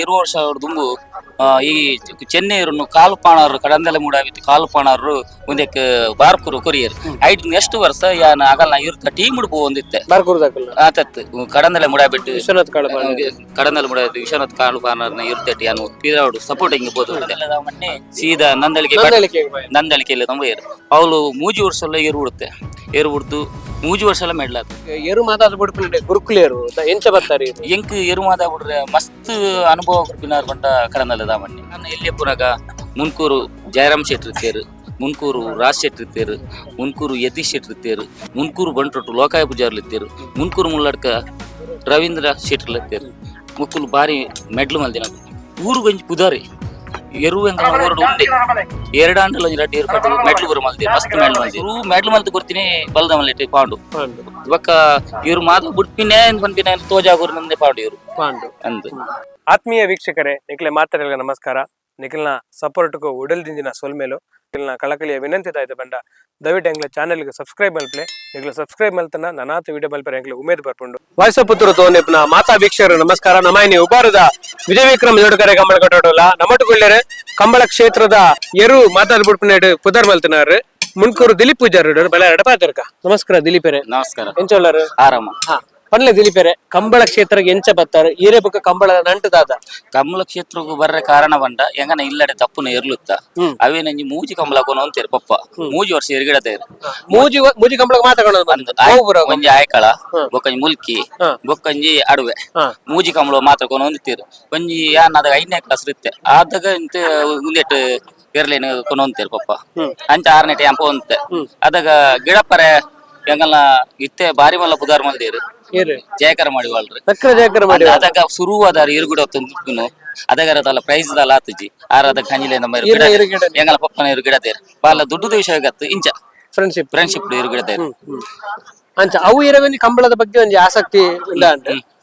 ಇರುವ ವರ್ಷ ಅವ್ರು ದುಂಬು ಆ, ಈ ಚೆನ್ನೈರನ್ನು ಕಾಲು ಪಾಣಾರು ಕಡಂದಲೆ ಮೂಡಾವಿತ್ತು ಕಾಲು ಪಾಣಾರು ಒಂದಕ್ಕೆ ಬಾರ್ಕುರು ಕೊರಿಯರ್. ಐಟ್ ಎಷ್ಟು ವರ್ಷ ಯಾನ ಆಗಲ್ಲ ಇರ್ತ ಟೀಮ್ ಉಡುಪು ಒಂದಿತ್ತೆ. ಆತತ್ತು ಆತತ್ ಕಡಂದಲೆ ಮೂಡಾಬಿಟ್ಟು ವಿಶ್ವನಾಥ್ ಕಾಳು ಕಡಂದಲೆ ಮೂಡ ವಿಶ್ವನಾಥ್ ಕಾಲು ಪಾಣರ್ನ ಇರ್ತೇಟಿ ಯಾನು ಪೀರಾಡು ಸಪೋರ್ಟಿಂಗ್ ಬೋದು ಮೊನ್ನೆ ಸೀದಾ ನಂದಳಿಕೆ. ನಂದಳಿಕೆಯಲ್ಲಿ ತುಂಬ ಏರು ಅವಳು ಮೂಜಿ ವರ್ಷ ಎಲ್ಲ ಏರು ಬಿಡ್ತು ಮೂಜಿ ವರ್ಷ ಎಲ್ಲ ಮೆಡ್ಲಾತು ಏರು ಮಾತಾಡ ಬಿಡ್ಪಿನ ಗುರುಕುಲೇರು ಎಂಚ ಬರ್ತಾರೆ ಎಂಕ್ ಏರು ಬಿಡ್ರೆ ಮಸ್ತ್ ಅನುಭವ ಗುರುಪಿನಾರ್ ಬಂಡ ಕಡನಲ್ಲ ದಾಮಣ್ಣಿ ನಾನು ಎಲ್ಲಿ ಪುನಗ ಮುನ್ಕೂರು ಜಯರಾಮ್ ಶೆಟ್ಟಿ ತೇರು ಮುನ್ಕೂರು ರಾಜ್ ಶೆಟ್ಟರ್ ತೇರು ಮುನ್ಕೂರು ಯತೀಶ್ ಶೆಟ್ಟಿ ತೇರು ಮುನ್ಕೂರು ಬಂಟ್ರೊಟ್ಟು ಲೋಕಾಯ ಪೂಜಾರ್ಲಿ ತೇರು ಮುನ್ಕೂರು ಮುಳ್ಳಡ್ಕ ರವೀಂದ್ರ ಶೆಟ್ಟಿ ತೇರು ಮುಕ್ಕುಲು ಬಾರಿ ಮೆಡ್ಲು ಮಲ್ದಿನ ಊರು ಗಂಜಿ ಪುದಾರಿ ಎರು ಎಂಗ ಓರಡು ಉಂಡೆ ಎರಡಾಂಡಲ ಎರಡು ಏರು ಕಟ್ಟು ಮೆಡ್ಲು ಬರು ಮಲ್ದಿ ಮಸ್ತ್ ಮೆಡ್ಲು ಮಲ್ದಿ ಇವ್ರು ಮೆಡ್ಲು ಮಲ್ತಿ ಕೊಡ್ತೀನಿ ಬಲ್ದ ಮಲ್ಲೆಟ್ಟಿ ಪಾಂಡು. ಪಾಂಡು. ಇವಾಗ ಇವ್ರು ಮಾತು ಬಿಡ್ಪಿನೇ ಬಂದ್ಪಿನ ತೋಜಾಗುರು ನಂದೆ ಪಾಡು ಅಂದ್. ಆತ್ಮೀಯ ವೀಕ್ಷಕರೇ ನಿಖಿಲೆ ಮಾತಾಡಲ್ಗ ನಮಸ್ಕಾರ. ನಿಖಿಲ್ನ ಸಪೋರ್ಟ್ಗೂ ಉಡಲ್ದಿಂದಿನ ಸೊಲ್ಮೇಲು. ನಿಖಿಲ್ನ ಕಳಕಳಿಯ ವಿನಂತಿ ಆಯ್ತು ಬಂಡ. ದಯವಿಟ್ಟು ಎಂಗ್ಲ ಚಾನೆಲ್ಗೆ ಸಬ್ಸ್ಕ್ರೈಬ್ ಮಲ್ಪಲೆ. ನಿಖಿಲ್ ಸಬ್ಸ್ಕ್ರೈಬ್ ಮಲ್ತನ ನನಾತ ವಿಡಿಯೋ ಮಲ್ಪರೆ ಎಂಗ್ಲ ಉಮೇದ್ ಬರ್ಪುಂಡು. ವಾಯ್ಸ ಪುತ್ರ ತೋನೆಪ್ನ ಮಾತಾ ವೀಕ್ಷಕರು ನಮಸ್ಕಾರ. ನಮಾಯಿನಿ ಉಪಾರದ ವಿಜಯ ವಿಕ್ರಮ್ ಜೋಡಕರೆ ಕಂಬಳ ಕಟ್ಟೋಟಲ್ಲ ನಮಟುಕೊಳ್ಳೆರೆ ಕಂಬಳ ಕ್ಷೇತ್ರದ ಎರು ಮಾತಾಡ್ ಬಿಡ್ಪಿನ ಪುದರ್ ಮಲ್ತನಾರು ಮುನ್ಕೂರು ದಿಲೀಪ್ ಪೂಜಾರು ಬೆಲೆ ಎಡಪಾತಿರ್ಕ ನಮಸ್ಕಾರ ದಿಲೀಪರೇ. ನಮಸ್ಕಾರ. ಆರಾಮ. ಹಾ. ಪನ್ಲೆ ದಿಲೀಪರೇ ಕಂಬಳ ಕ್ಷೇತ್ರಕ್ಕೆ ಎಂಚ ಬತ್ತಾರೆ ಈರೆ ಬಗ್ಗೆ ಕಂಬಳ ನಂಟದಾದ ಕಂಬಳ ಕ್ಷೇತ್ರಕ್ಕೂ ಬರ್ರೆ ಕಾರಣ ಬಂಡ ಎಂಗನ ಇಲ್ಲಡೆ ತಪ್ಪುನ ಇರ್ಲುತ್ತ. ಅವೇ ನಂಜಿ ಮೂಜಿ ಕಂಬಳ ಕೊನೋ ಅಂತೀರಿ ಪಪ್ಪ. ಮೂಜಿ ವರ್ಷ ಎರ್ಗಿಡತೇರು ಮೂಜಿ ಮೂಜಿ ಕಂಬಳ ಆಯ್- ಒಂಜಿ ಆಯ್ಕಳ ಬೊಕ್ಕಂಜಿ ಮುಲ್ಕಿ. ಬೊಕ್ಕಂಜಿ ಅಡುವೆ. ಮೂಜಿ ಕಂಬಳ ಮಾತ್ರ ಕೊನೋ ಹೊಂದಿತ್ತೀರು ಒಂಜಿ ಯಾನ್ ಅದಾಗ ಐದನೇ ಕ್ಲಾಸ್ ಇರುತ್ತೆ. ಆದಾಗ ಇಂತ ಮುಂದೆಟ್ಟು ಇರ್ಲಿ ಕೊನೋ ಹೊಂತೀರು ಪಪ್ಪ. ಅಂಚ ಆರನೇ ಟೈಮ್ ಅಂತೆ. ಅದಾಗ ಗಿಡಪರೆ ಎಂಗಲ್ಲ ಇತ್ತೆ ಬಾರಿ ಮಲ್ಲ ಪುದಾರ್ ಮಲ್ದೇರು. ಜಯಕರ ಮಾಡಿ ಸಕ್ಕರೆ ಜಯಕರ ಮಾಡಿ ಅದಾಗ ಶುರುವಾದ ಇರುಗುಡ ತಂದುನು ಅದಗರ ತಲ ಪ್ರೈಸ್ ದಲ ಆತಜಿ. ಆರ ಅದ ಕಂಜಿಲೆ ನಮ್ಮ ಇರುಗಿಡ ಇರು ಗಿಡ ಎಂಗಲ ಪಪ್ಪನ ಇರುಗಿಡ ದೇರ್ ಬಾಲ ದುಡ್ಡು ವಿಷಯ ಆಗತ್ತು ಇಂಚ. ಫ್ರೆಂಡ್ಶಿಪ್ ಫ್ರೆಂಡ್ಶಿಪ್ ಇರುಗಿಡ ದೇರ್ ಅಂಚ ಅವು ಇರವನಿ ಕಂಬಳದ ಬಗ್ಗೆ ಒಂದು ಆಸಕ್ತಿ ಇಲ್ಲ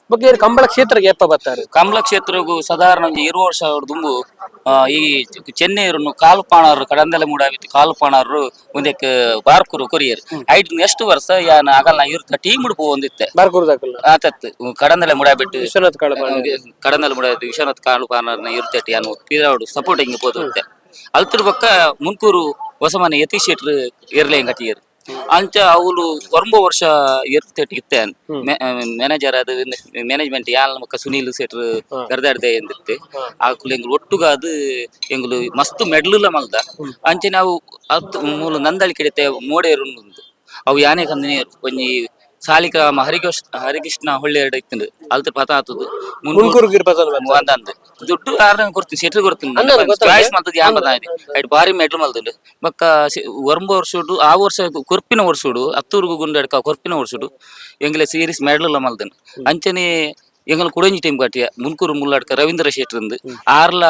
ಬಗ್ಗೆ ಕಂಬಳ ಕ್ಷೇತ್ರಕ್ಕೆ ಎಪ್ಪ ಬರ್ತಾರೆ? ಕಮಲ ಕ್ಷೇತ್ರಗೂ ಸಾಧಾರಣ ಇರುವ ಇರು ವರ್ಷ ಆ, ಈ ಚೆನ್ನೈರನ್ನು ಕಾಲು ಪಾಣಾರು ಕಡಂದಲೆ ಮೂಡಾವಿತ್ತು ಕಾಲು ಪಾಣಾರು ಒಂದಕ್ಕೆ ಬಾರ್ಕುರು ಕೊರಿಯರ್. ಐಟ್ ಎಷ್ಟು ವರ್ಷ ಯಾನ ಆಗಲ್ಲ ಇರ್ತ ಟೀಮ್ ಉಡುಪು ಒಂದಿತ್ತೆ. ಆತತ್ತು ಆತತ್ ಕಡಂದಲೆ ಮುಡಾಬಿಟ್ಟು ವಿಶ್ವನಾಥ್ ಕಾಳು ಕಡಂದಲೆ ಮುಡ ವಿಶ್ವನಾಥ್ ಕಾಲು ಪಾನರ್ನ ಇರ್ತೇಟಿ ಅನ್ನು ಪೀರಾಡು ಸಪೋರ್ಟಿಂಗ್ ಪೋದುತ್ತೆ ಅಲ್ತಿರ್ ಪಕ್ಕ ಮುನ್ಕೂರು ಹೊಸಮನೆ ಯತೀಶ್ ಶೆಟ್ರ್ ಇರ್ಲೇಂಗಟಿಯರು ಅಂಚ ಅವಳು ಒಂಬ ವರ್ಷ ಇರ್ತೇಟ್ ಇತ್ತೆ. ಮ್ಯಾನೇಜರ್ ಅದು ಮ್ಯಾನೇಜ್ಮೆಂಟ್ ಯಾಲ್ ಮಕ್ಕ ಸುನೀಲ್ ಸೆಟ್ರ್ ಗರ್ದಾಡ್ದೆ ಎಂದಿತ್ತೆ ಆಕುಲು ಒಟ್ಟುಗ ಅದು ಎಂಗ್ಲು ಮಸ್ತ್ ಮೆಡ್ಲುಲ ಮಲ್ದ. ಅಂಚೆ ನಾವು ಮೂಲ ನಂದಳಿ ಕಿಡಿತೆ ಮೋಡೇರು ಅವು ಯಾನೆ ಕಂದಿನಿ ಒಂಜಿ ಸಾಲಿಕ ಹರಿಕೃಷ್ಣ ಹರಿಕೃಷ್ಣ ಹೊಳ್ಳಿ ಎರಡು ಇತ್ತು ಅಲ್ತ ಪತ ಆತದು. ಅಂದಂದು ದುಡ್ಡು ಆರ್ನ ಕೊಡ್ತೀನಿ ಸೆಟ್ಲ್ ಕೊಡ್ತೀನಿ? ಚಾಯ್ಸ್ ಯಾನ್ ಬಂದ ಐಟ್ ಬಾರಿ ಮೆಡ್ಲ್ ಮಲ್ದುಂಡು ಬಕ್ಕ ಒಂಬ ವರ್ಷುಡು ಆ ವರ್ಷ ಕೊರ್ಪಿನ ವರ್ಷುಡು ಹತ್ತೂರ್ಗು ಗುಂಡಡ್ಕ ಕೊರ್ಪಿನ ವರ್ಷುಡು ಎಂಗ್ಲೆ ಸೀರೀಸ್ ಮೆಡ್ಲ್ ಮಲ್ದನ್ ಅಂಚನೆ ಎಂಗಲ್ ಕುಡಂಜಿ ಟೀಮ್ ಕಟ್ಟಿಯ ಮುನ್ಕೂರು ಮುಲ್ಲಾಡ್ಕ ರವೀಂದ್ರ ಶೆಟ್ರಂದು. ಆರ್ಲ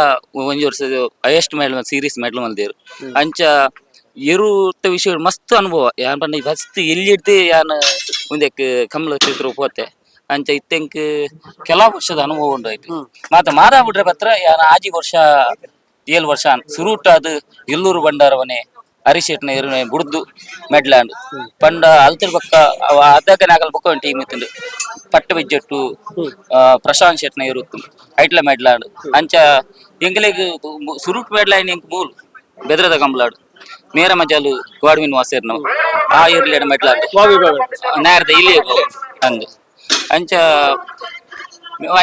ಒಂಜಿ ವರ್ಷ ಹೈಯೆಸ್ಟ್ ಮೆಡಲ್ ಸೀರೀಸ್ ಮೆಡ್ಲ್ ಮಲ್ದೇರು. ಅಂಚ ಎರುತ್ತ ವಿಷಯ ಮಸ್ತ್ ಅನುಭವ. ಯಾನ್ ಪಂಡ ಫಸ್ಟ್ ಎಲ್ಲಿ ಇಡ್ತೇ ಯಾನ್ ಮುಂದೆ ಕಮಲ ಕ್ಷೇತ್ರ ಹೋತೆ ಅಂಚ ಇತ್ತೆಂಕ್ ಕೆಲ ವರ್ಷದ ಅನುಭವ ಉಂಡು ಮತ್ತೆ ಮಾತ ಮಾದ ಬಿಡ್ರೆ ಪತ್ರ ಯಾನ ಆಜಿ ವರ್ಷ ಏಳು ವರ್ಷ ಸುರುಟ ಅದು ಎಲ್ಲೂರು ಬಂಡಾರವನೇ ಹರಿಶೆಟ್ನ ಇರುವೆ ಬುಡ್ದು ಮೆಡ್ಲಾಂಡ್ ಪಂಡ ಅಲ್ತಿರ್ ಪಕ್ಕ ಅವ ಅದಕ್ಕೆ ನಾಗಲ್ ಪಕ್ಕ ಒಂದು ಟೀಮ್ ಇತ್ತು ಪಟ್ಟ ಬಿಜ್ಜಟ್ಟು ಪ್ರಶಾಂತ್ ಶೆಟ್ನ ಇರುತ್ತು ಐಟ್ಲ ಮೆಡ್ಲಾಂಡ್ ಅಂಚ ಎಂಗ್ಲೆಗ್ ಸುರುಟ್ ಮೆಡ್ಲಾಂಡ್ ಎಂಕ್ ಮೂಲ್. ಬೆದ್ರದ ಕಂಬ್ಲಾಡು. ನೇರ ಮಜಾಲು ಗೋಡ್ವಿನ್ ವಾಸೇರ್ ನಾವು. ಆ ಇರ್ಲಿ ಮೆಡ್ಲಾಂಡ್ ನೇರದ ಇಲ್ಲಿ ಅಂದು ಅಂಚ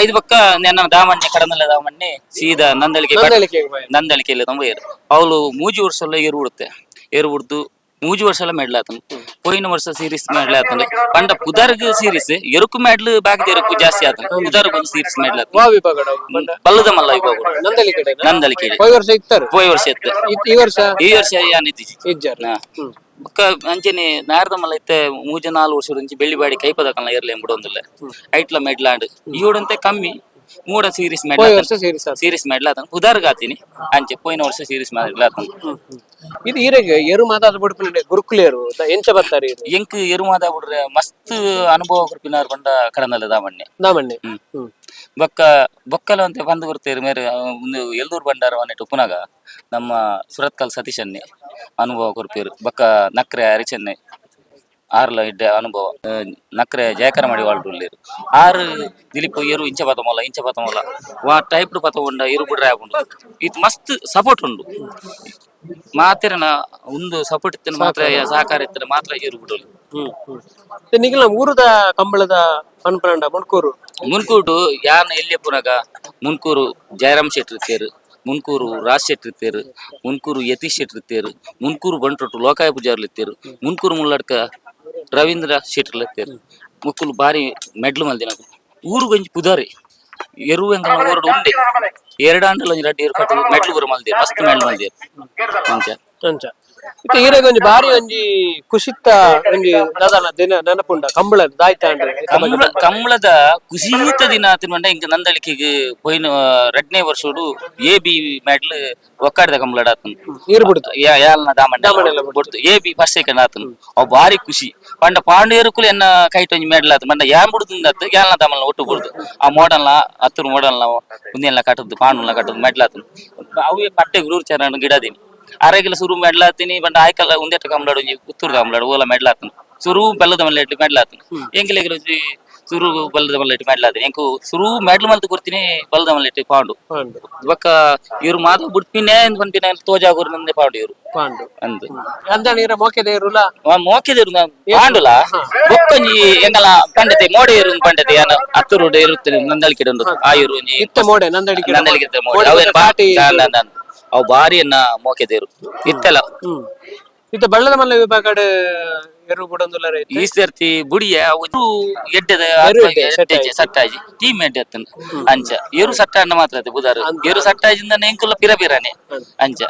ಐದು ಪಕ್ಕ ನೆನ್ನ ದಾಮಣ್ಣೆ ಕಡನಲ್ಲ ದಾಮಣ್ಣೆ ಸೀದಾ ನಂದಳಿಕೆ ನಂದಳಿಕೆ. ನಂದಳಿಕೆಯಲ್ಲಿ ತುಂಬ ಏರು. ಅವಳು ಮೂಜಿ ವರ್ಷ ಎಲ್ಲ ಏರು ಬಿಡುತ್ತೆ ಏರು ಬಿಡ್ತು ಮೂಜಿ ವರ್ಷ ಎಲ್ಲ ಪೋಯಿನ ವರ್ಷ ಸೀರೀಸ್ ಮೆಡ್ಲಾತನು ಪಂಡ ಪುದರ್ಗ್ ಸೀರೀಸ್ ಎರುಕು ಮೆಡ್ಲ್ ಬಾಗದ ಎರುಕು ಜಾಸ್ತಿ ಆತನು ಪುದರ್ಗ್ ಒಂದು ಸೀರೀಸ್ ವಾ ವಿಭಾಗ ಬಲ್ಲದ ಮಲ್ಲ ಇವಾಗ ನಂದಲಿ ನಂದಳಿಕೆ ಹೋಗಿ ವರ್ಷ ಇತ್ತಾರೆ? ಪೋಯ್ ವರ್ಷ ಎತ್ತ ಇತ್- ಈ ವರ್ಷ? ಈ ವರ್ಷ ಯಾನ್ ಹಾ. ಬೊಕ್ಕ ಅಂಚನೆ ನಾರದ ಮಲ್ಲ ಇತ್ತೆ ಮೂಜ ನಾಲ್ ವರ್ಷ ಇಂಚಿ ಬೆಳ್ಳಿ ಬಾಡಿ ಕೈಪದ ಕಲ್ಲ ಇರ್ಲಿ ಎಂಬುದೊಂದಿಲ್ಲ ಐಟ್ಲ ಮೆಡ್ಲಾಂಡ್ ಇವಡಂತೆ ಕಮ್ಮಿ. ಮೂಡ ಸೀರೀಸ್ ಮೆಡ್ಲ ಸೇರಿಸ ಮೆಡ್ಲಾತನ್ ಉದಾರ್ಗ್ ಆತೀನಿ. ಅಂಚೆ ಪೋಯಿನ ವರ್ಷ ಸೀರೀಸ್ ಮೆಡ್ಲಾತನ್ ಇದು ಈರೆಗ್ ಎರು ಮಾತಾದ್ ಬುಡ್ಪಿನ ಗುರುಕುಲೇರು ಎಂಚ ಬರ್ತಾರೆ ಇದು. ಎಂಕ್ ಎರುಮಾದ ಬುಡ್ರೆ ಮಸ್ತ್ ಅನುಭವ ಗುರುಪಿನವ್ರು ಬಂಡ ಕಡನಲ್ಲ ದಾಮಣ್ಣೆ. ದಾಮಣ್ಣೆ. ಹ್ಮ್. ಬೊಕ್ಕ ಬೊಕ್ಕಲ ಅಂತ ಬಂದು ಬರ್ತೇರು ಮೇರೆ ಒಂದು ಬಂಡಾರ ಅನ್ನಿಟ್ಟು ಉಪ್ಪುನಾಗ ನಮ್ಮ ಸುರತ್ಕಲ್ ಸತೀಶನ್ನೆ ಅನುಭವ ಕೊರ್ಪೇರು ಬೊಕ್ಕ ನಕ್ರೆ ಅರಿಚೆನ್ನೆ ಆರ್ಲ ಇಡ್ಡೆ ಅನುಭವ. ನಕ್ರೆ ಜಯಕರ ಮಾಡಿ ವಾಳ್ಡುಳ್ಳೇರು ಆರ್ ದಿಲೀಪ್ ಏರು ಇಂಚ ಪತ ಇಂಚ ಪತ ವಾ ಟೈಪ್ ಪತ ಉಂಡ ಇರು ಬಿಡ್ರೆ ಆಗುಂಡು ಇದು ಮಸ್ತ್ ಸಪೋರ್ಟ್ ಉಂಡು. ಮಾತಿರನ ಒಂದು ಸಪೋರ್ಟ್ ಇತ್ತು ಮಾತ್ರ ಸಹಕಾರ. ಇತ್ತು ಮಾತ್ರ ಇರು ಬಿಡೋದು ಹ್ಮ್. ನಮ್ಮ ಊರದ ಕಂಬಳದ ಪನ್ಪರಂಡ ಮುನ್ಕೂರು. ಮುನ್ಕೂಟು ಯಾನ ಎಲ್ಲಿ ಪುನಗ? ಮುನ್ಕೂರು ಜಯರಾಮ್ ಶೆಟ್ಟಿ ಇರ್ತೇರು. ಮುನ್ಕೂರು ರಾಜ್ ಶೆಟ್ಟಿ ಇರ್ತೇರು. ಮುನ್ಕೂರು ಯತೀಶ್ ಶೆಟ್ಟಿ ಇರ್ತೇರು. ಮುನ್ಕೂರು ಬಂಟೊಟ್ಟು ಲೋಕಾಯ ಪೂಜಾರ್ಲು ಇರ್ತೇರು. ಮುನ್ಕೂರು ಮುಲ್ಲಡ್ಕ ರವೀಂದ್ರ ಶೆಟ್ಟಿ ಇರ್ತೇರು. ಮುಕ್ಕುಲು ಬಾರಿ ಮೆಡ್ಲು ಮಲ್ದಿನ ಊರು ಗಂಜಿ ಪುದಾರಿ ಎರು ಎಂಗಲ ಊರಡು ಉಂಡೆ. ಎರಡಾಂಡಲ ಒಂಜಿ ರಡ್ಡಿ ಏರು ಕಟ್ಟು ಮೆಡ್ಲು ಇತ್ತೆ ಈರೆಗ್ ಒಂಜಿ ಬಾರಿ ಒಂಜಿ ಕುಶಿತ್ತ ಒಂಜಿ ದಾದಾನ ದಿನ ನೆನಪುಂಡ ಕಂಬಳ ದಾಯ್ತ ಕಂಬಳ ಕಂಬಳದ ಕುಸೀತ ದಿನ ತಿನ್ವಂಡ ಇಂಕ ನಂದಳಿಕೆಗೆ ಪೋಯಿನ ರಡ್ನೇ ವರ್ಷೋಡು ಎ ಬಿ ಮೆಡ್ಲ್ ಒಕ್ಕಾಡಿದ ಕಂಬಳಡ ಆತನು ನೀರು ಬಿಡ್ತು. ಯಾಲ್ನ ದಾಮಂಡ ಬಿಡ್ತು. ಎ ಬಿ ಫಸ್ಟ್ ಸೆಕೆಂಡ್ ಆತನು ಅವ್ ಬಾರಿ ಖುಷಿ. ಪಂಡ ಪಾಂಡೇರುಕುಲು ಎನ್ನ ಕೈಟ್ ಒಂಜಿ ಮೆಡ್ಲ್ ಆತು ಪಂಡ ಯಾನ್ ಬಿಡುದಿಂದ ಆತು ಯಾಲ್ನ ಒಟ್ಟು ಬಿಡುದು. ಆ ಮೋಡಲ್ನ ಹತ್ತರು ಮೋಡಲ್ನ ಉಂದಿಯೆಲ್ಲ ಕಟ್ಟದ್ದು ಪಾಂಡುಲ್ನ ಕಟ್ಟದ್ದು ಮೆಡ್ಲ್ ಆತನು ಅವೇ ಪಟ್ಟೆ ಗುರೂರ್ ಚರಣ ಗಿಡದಿನಿ ಅರೆಗಿಲ ಸುರು ಮೆಡ್ಲ್ ಆತೀನಿ ಪಂಡ ఉందేట కమలాడు ಕಂಬಳಾಡು ಒಂಜಿ ಪುತ್ತೂರು మెడలాతను ಓಲ బెల్లద ಆತನು. ಸುರು ಬೆಲ್ಲದ ಮಲ್ಲ ಇಟ್ಟು ಮೆಡ್ಲ್ ಆತನು. ಎಂಗಿಲೆಗಿಲ ಸುರು ಬಲ್ಲದ ಮಲ್ಲ ಇಟ್ಟು ಮೆಡ್ಲ್ ಆತನು. ಎಂಕು ಸುರು ಮೆಡ್ಲು ಮಲ್ತು ಕೊಡ್ತೀನಿ ಬಲ್ಲದ ಮಲ್ಲ ಇಟ್ಟು ಪಾಂಡು. ಬೊಕ್ಕ ಇವ್ರು ಮಾತು ಬಿಡ್ಪಿನೇ ಅಂತ ಪನ್ಪಿನ ತೋಜಾಗುರು ನಂದೆ ಪಾಂಡು ಇವ್ರು. ಪಾಂಡು. ಅಂದು. ಅಂದ ನೀರ ಮೋಕೆದ ಇರುಲ ಪಾಂಡುಲ? ಬೊಕ್ಕೊಂಜಿ ಎಂಗಲ ಪಂಡತೆ ಮೋಡೆ ಇರು ಪಂಡತೆ ಇರುತ್ತೆ ನಂದಳಿಕೆ ಒಂದು ಆಯುರು ಒಂಜಿ ಇತ್ತ ಮೋಡೆ ನಂದಳಿಕೆ ಮೋಡೆ. ಮೋಡೆ ಅವೇನ್ ಪಾಟಿ ಬಾ ಅವು ಬಾರಿಯನ್ನ ಮೋಕೆದೇರು ಇತ್ತಲ್ಲ. ಇತ್ತ ಬಳ್ಳದ ಮಲ್ಲ ವಿಭಾಗ ಎರು ಬುಡಂದುಲರ ಐತಿ ಈ ಸರ್ತಿ ಬುಡಿಯ ಒಂದು ಎಡ್ಡೆದ ಎಡ್ಡೆ, ಸಟ್ಟಾಜಿ. ಟೀಮ್ ಎಡ್ಡೆ ಅತ್ತನ ಅಂಚ. ಏರು ಸಟ್ಟ ಮಾತ್ರ ಅದೇ ಬುದಾರು ಏರು ಸಟ್ಟಾಜಿಂದ ಎಂಕುಲ್ಲ ಪಿರ ಪಿರನೆ ಅಂಚ.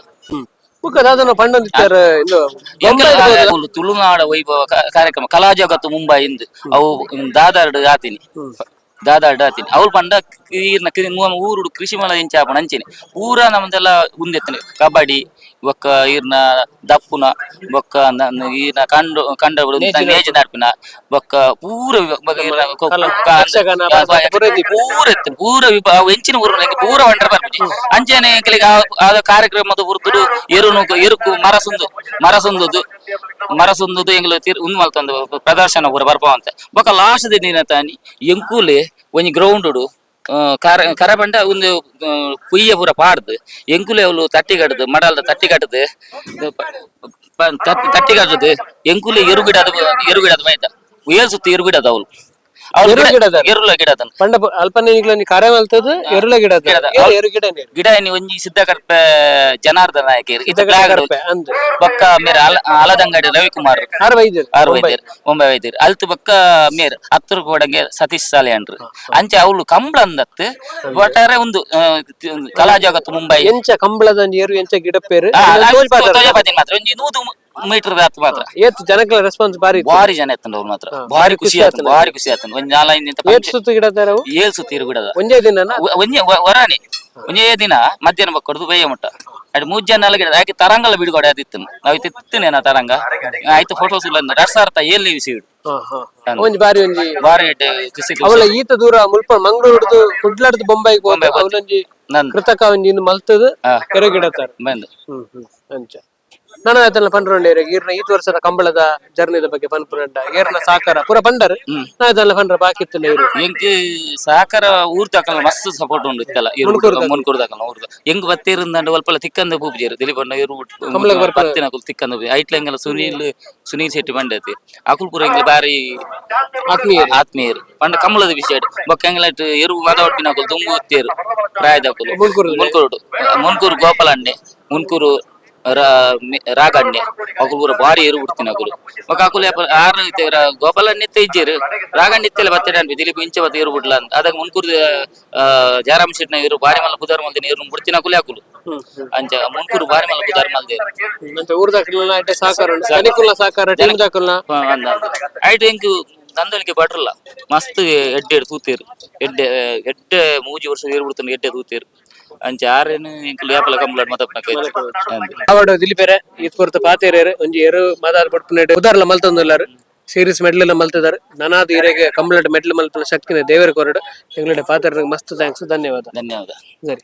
ಎಂಕುಲು ತುಳುನಾಡ ವೈಭವ ಕಾರ್ಯಕ್ರಮ ಕಲಾ ಜಗತ್ತು ಮುಂಬೈ ಇಂದು. ಅವು ದಾದಾರ್ಡ್ ಆತೀನಿ. ದಾದಾರ್ಡ್ ಆತೀನಿ ಅವ್ರು ಪಂಡ ಈರ್ನ ಕಿರಿ ಊರುಡು ಕೃಷಿ ಮಲ ಎಂಚ ಆಪಣ ಅಂಚೆನೆ. ಪೂರ ನಮ್ದೆಲ್ಲ ಉಂದೆತ್ತನೆ ಕಬಡ್ಡಿ ಬೊಕ್ಕ ಈರ್ನ ದಪ್ಪುನ ಬೊಕ್ಕ ಈರ್ನ ಕಂಡು ಕಂಡ ನೇಜ ನಡ್ಪಿನ ಬೊಕ್ಕ ಪೂರ ಪೂರ ಎತ್ತಿನ ಪೂರ ಹೆಂಚಿನ ಊರು ಪೂರ ವಂಡ್ರ ಬರ್ಪುಜಿ ಅಂಚೆನೆ ಕೆಲಿಗೆ ಆದ ಕಾರ್ಯಕ್ರಮದ ಬುರ್ದುಡು ಎರುನು ಎರುಕು ಮರ ಸುಂದು ಮರ ಸುಂದುದು ಮರ ಸುಂದುದು ಎಂಗ್ಲು ತಿರ್ ಉಂದು ಮಲ್ತೊಂದು ಪ್ರದರ್ಶನ ಪೂರ ಬರ್ಪಾವಂತ. ಬೊಕ ಲಾಸ್ಟ್ ದಿನ ತಾನಿ ಎಂಕೂಲೆ ಒಂಜಿ ಗ್ರೌಂಡ್ ಕರ ಕರಬಂಡ ಒಂದು ಆ, ಕುಯ್ಯ ಪೂರ ಪಾಡ್ದು. ಎಂಕುಲೆ ಅವಳು ತಟ್ಟಿ ಕಟ್ಟದು ಮಡಲ್ದ ತಟ್ಟಿ ಕಟ್ಟದು ತಟ್ಟಿ ಕಟ್ಟದು ಎಂಕುಲೆ ಎರುಗಿಡದ ಎರುಗಿಡದ ಮೈದ ಉಯರ್ ಸುತ್ತ ಎರುಗಿಡದ ಅವಳು ಎರುಲ ಗಿಡದನ್ ಪಂಡ ಅಲ್ಪ ನಿಗ್ಲ ಕರೆ ಮಲ್ತದ ಎರುಳ ಗಿಡ. ಎರು ಗಿಡ ಗಿಡ ಎನ್ನಿ ಒಂಜಿ ಸಿದ್ದಕರ್ಪ ಜನಾರ್ದನ ನಾಯಕ ಇತ್ತು ಸಿದ್ದಕರ್ಪ ಬ್ಲಾಗ್ ಕರ್ಪೆ, ಅಂದ್. ಬೊಕ್ಕ ಮೇರೆ ಅಲ ಅಲದಂಗಡಿ ರವಿಕುಮಾರ್. ಆರು ವೈದ್ಯರು ಆರು ವೈದ್ಯರು ಒಂಬೈ ವೈದ್ಯರು ಅಲ್ತು ಬಕ್ಕ ಮೇರ್ ಹತ್ತರ ಕೋಡಂಗೆ ಸತೀಶ್ ಸಾಲೆ ಅಂಡ್ರು ಅಂಚೆ ಅವಳು ಕಂಬಳ ಅಂದತ್ ಒಟ್ಟಾರೆ ಒಂದು ಕಲಾ ಜಗತ್ತು ಮುಂಬೈ. ಎಂಚ ಕಂಬಳದ ನೀರು ಎಂಚ ಗಿಡ ಪೇರು. ಮಾತ್ರ. ಒಂಜಿ ನೂದು ಮೀಟರ್ ವ್ಯಾಪ್ತಿ ಮಾತ್ರ. ಏತ್ ಜನಕ್ಲ ರೆಸ್ಪಾನ್ಸ್ ಬಾರಿ ಬಾರಿ ಜನ ಎತ್ತಂಡ್ ಅವ್ರು ಮಾತ್ರ. ಬಾರಿ ಖುಷಿ ಆಯ್ತು ಬಾರಿ ಖುಷಿ ಆಯ್ತು. ಒಂದ್ ನಾಲ್ಕು ನಿಂತ ಏತ್ ಸುತ್ತು ಗಿಡ ಏಳ್ ಸುತ್ತಿ ಬಿಡದ ಒಂದೇ ದಿನ ಒಂದೇ ವರಾನಿ. ಒಂದೇ ದಿನ ಮಧ್ಯಾಹ್ನ ಬಕ್ಕೊಡ್ದು ಬೇಯ ಮುಟ್ಟ. ಅಡ್ ಮೂಜ್ ಜನ ಎಲ್ಲ ಗಿಡ ಯಾಕೆ ತರಂಗಲ್ಲ ಬಿಡುಗಡೆ ಅದಿತ್ತು ನಾವು ತಿತ್ತೇನೆ ನಾ ತರಂಗ. ಆಯ್ತು ಫೋಟೋಸ್ ಇಲ್ಲ ರಸಾರ್ಥ ಎಲ್ಲಿ ಹಾ. ಒಂಜಿ ಬಾರಿ ಒಂಜಿ ಬಾರಿ. ಅವಳ ಈತ ದೂರ ಮುಲ್ಪ ಮಂಗಳೂರ್ದು ಕುಡ್ಲಾಡ್ದು ಅವನೊಂಜಿ ಕೃತಕ ಒಂಜಿ ಮಲ್ತದ ಕೆರೆ ಅಂಚ. ನಾನು ಅದನ್ನ ಪಂಡ್ರೆ ಈರ್ನ ಈ ವರ್ಷದ ಕಂಬಳದ ಜರ್ನಿದ ಬಗ್ಗೆ ಪನ್ಪುರಂಡ ಏರ್ನ ಸಾಕಾರ ಪೂರ ಪಂಡರ್ ನಾ ಅದನ್ನ ಪಂಡ್ರ ಬಾಕಿತ್ತು ನೀರು ಎಂಕ್ ಸಾಕಾರ ಊರ್ ಮಸ್ತ್ ಸಪೋರ್ಟ್ ಉಂಡು ಇತ್ತಲ್ಲ. ಮುನ್ಕೂರ್ ತಕಲ್ ಊರ್ದ. ಎಂಗ್ ಬತ್ತಿರಂದಂಡು ಒಲ್ಪಲ ತಿಕ್ಕಂದ ಪೂಜೇರು ದಿಲೀಪಣ್ಣ ಇರು ಪತ್ತಿನ ಕುಲ್ ತಿಕ್ಕಂದ ಐಟ್ಲಂಗೆಲ್ಲ ಸುನೀಲ್ ಸುನೀಲ್ ಶೆಟ್ಟಿ ಬಂಡತಿ ಅಕುಲ್ ಪೂರ ಹೆಂಗ್ ಬಾರಿ ಆತ್ಮೀಯರು. ಆತ್ಮೀಯರು. ಪಂಡ ಕಮಲದ ವಿಷಯ ಬೊಕ್ಕ ಎಂಗ್ಲಟ್ ಎರು ಮದವಟ್ಟಿನ ಕುಲ್ ತುಂಬು ಒತ್ತೇರು ಪ್ರಾಯದ ಕುಲ್ ಮುನ್ಕೂರು. ಮುನ್ಕೂರು ಮುನ್ಕೂರು ಗೋಪಾಲಣ್ಣೆ ಮುನ್ಕೂರು ರಾ- ಮಿ- ರಾಗಣ್ಣೆ. ಅಕುಲ್ ಪೂರ ಭಾರಿ ಎರು ಬಿಡ್ತೀನಿ ಅಕುಲು ಮಗ ಅಕುಲ್ ಆರು ಗೋಪಾಲಣ್ಣ ಇತ್ತೆ ಇಜ್ಜೇರು ರಾಗಣ್ಣ ಇತ್ತೆಲ್ಲ ಬತ್ತೆ ಅನ್ಪಿ ದಿಲೀಪ್ ಇಂಚೆ ಬತ್ತ ಏರು ಬಿಡ್ಲ ಅಂತ ಅದಾಗ ಆ ಜಾರಾಮ್ ಶೆಟ್ನ ಇರು ಬಾರಿ ಮಲ್ಲ ಬುಧಾರ ಮಲ್ದಿನ ನೀರು ಬಿಡ್ತೀನಿ ಅಕುಲೆ ಅಕುಲು ಅಂಚ ಮುನ್ಕೂರು ಬಾರಿ ಮಲ್ಲ ಬುಧಾರ ಮಲ್ದೆ. ಊರ್ದಾಕಲ್ನ ಅಡ್ಡೆ ಸಾಕಾರ ಉಂಟು. ಅನಿಕುಲ ಸಾಕಾರ ಟೀಮ್ ದಾಕಲ್ನ ಐಟ್ ಎಂಕ್ ನಂದಳಿಕೆ ಬಟ್ರಲ್ಲ ಮಸ್ತ್ ಎಡ್ಡೆ ತೂತೀರು. ಎಡ್ಡೆ ಎಡ್ಡೆ ಮೂಜಿ ವರ್ಷ ಏರು ಬಿಡ್ತಾನೆ ಎಡ್ಡೆ ತೂತೇರು. ಅಂಚ ಆರೇನು ಎಂಕ್ ಲೇಪಲ ಕಂಬ್ಲಾಡ್ ಮತಪ್ನ ಕೈ ಅಂದ್. ಅವಾರ್ಡ್ ದಿಲಿಪೆರೆ ಈತ್ ಪೊರ್ತ ಪಾತೇರೇರು ಒಂಜಿ ಏರು ಮಾದಾರ್ ಪಡ್ಪುನೆಡ್ ಉದಾರ್ಲ ಮಲ್ತೊಂದುಲ್ಲಾರು ಸೀರೀಸ್ ಮೆಡ್ಲ್ ಎಲ್ಲ ನನಾದ ನನಾದ್ ಈರೆಗೆ ಕಂಬ್ಲಡ್ ಮೆಡ್ಲ್ ಮಲ್ಪಿನ ಶಕ್ತಿನ ದೇವರ ಕೊರಡು ಎಂಗ್ಲಡೆ ಪಾತೇರ ಮಸ್ತ್ ಥ್ಯಾಂಕ್ಸ್ ಧನ್ಯವಾದ. ಧನ್ಯವಾದ. ಸರಿ.